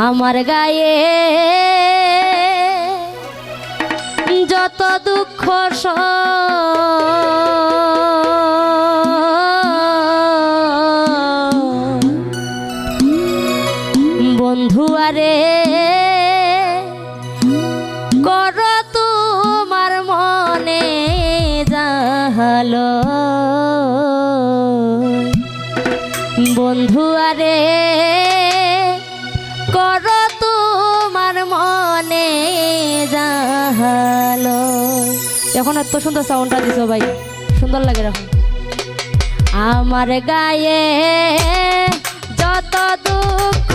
আমার গায়ে যত দুঃখ সব এত সুন্দর সাউন্ডটা দিছো ভাই। সুন্দর লাগে রাখুন আমার গায়ে যত দুঃখ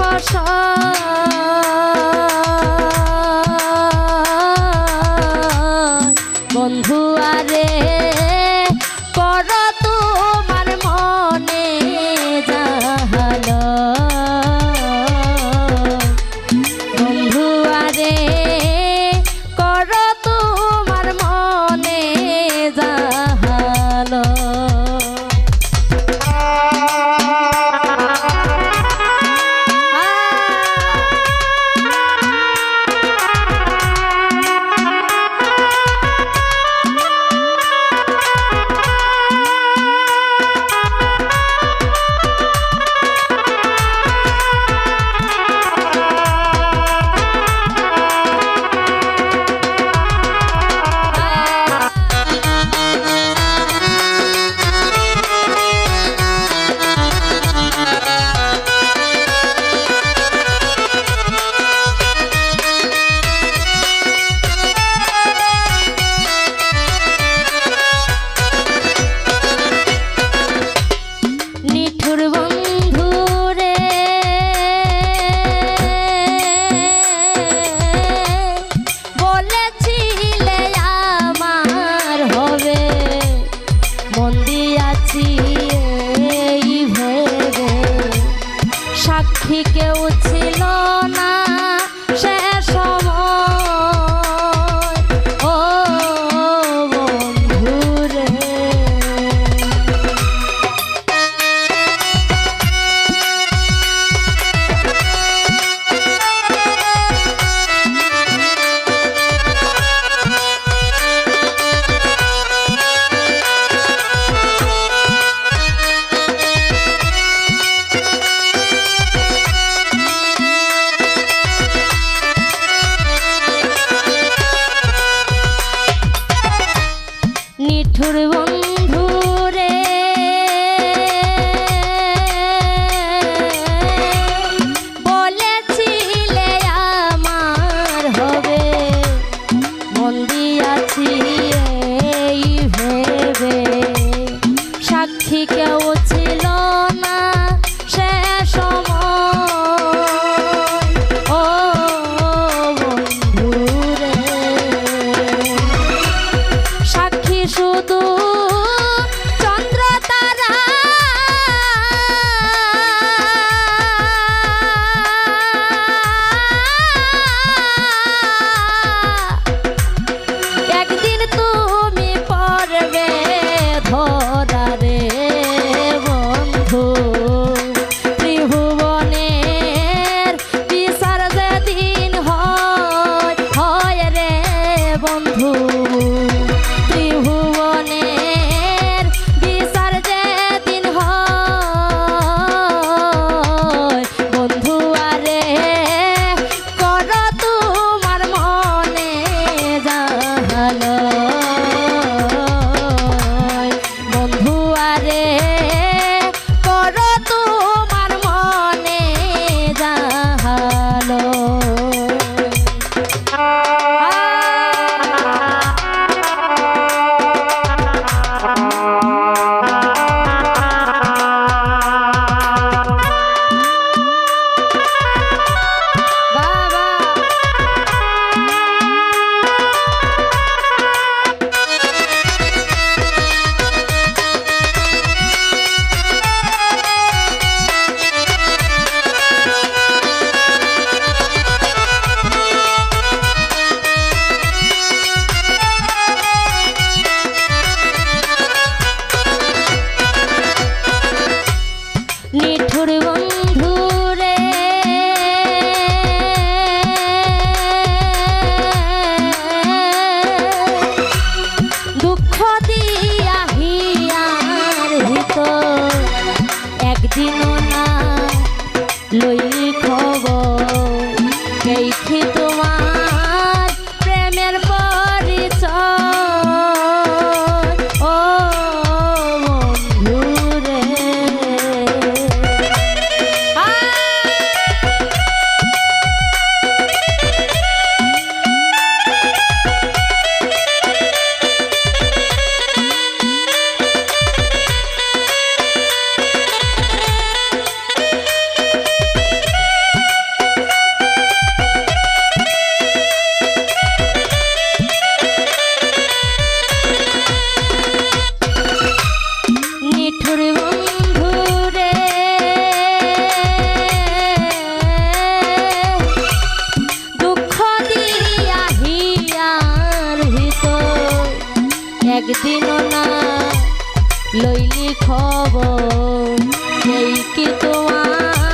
একদিনও না লইলি খবর এই কি তোমার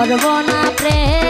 করব না প্রেম।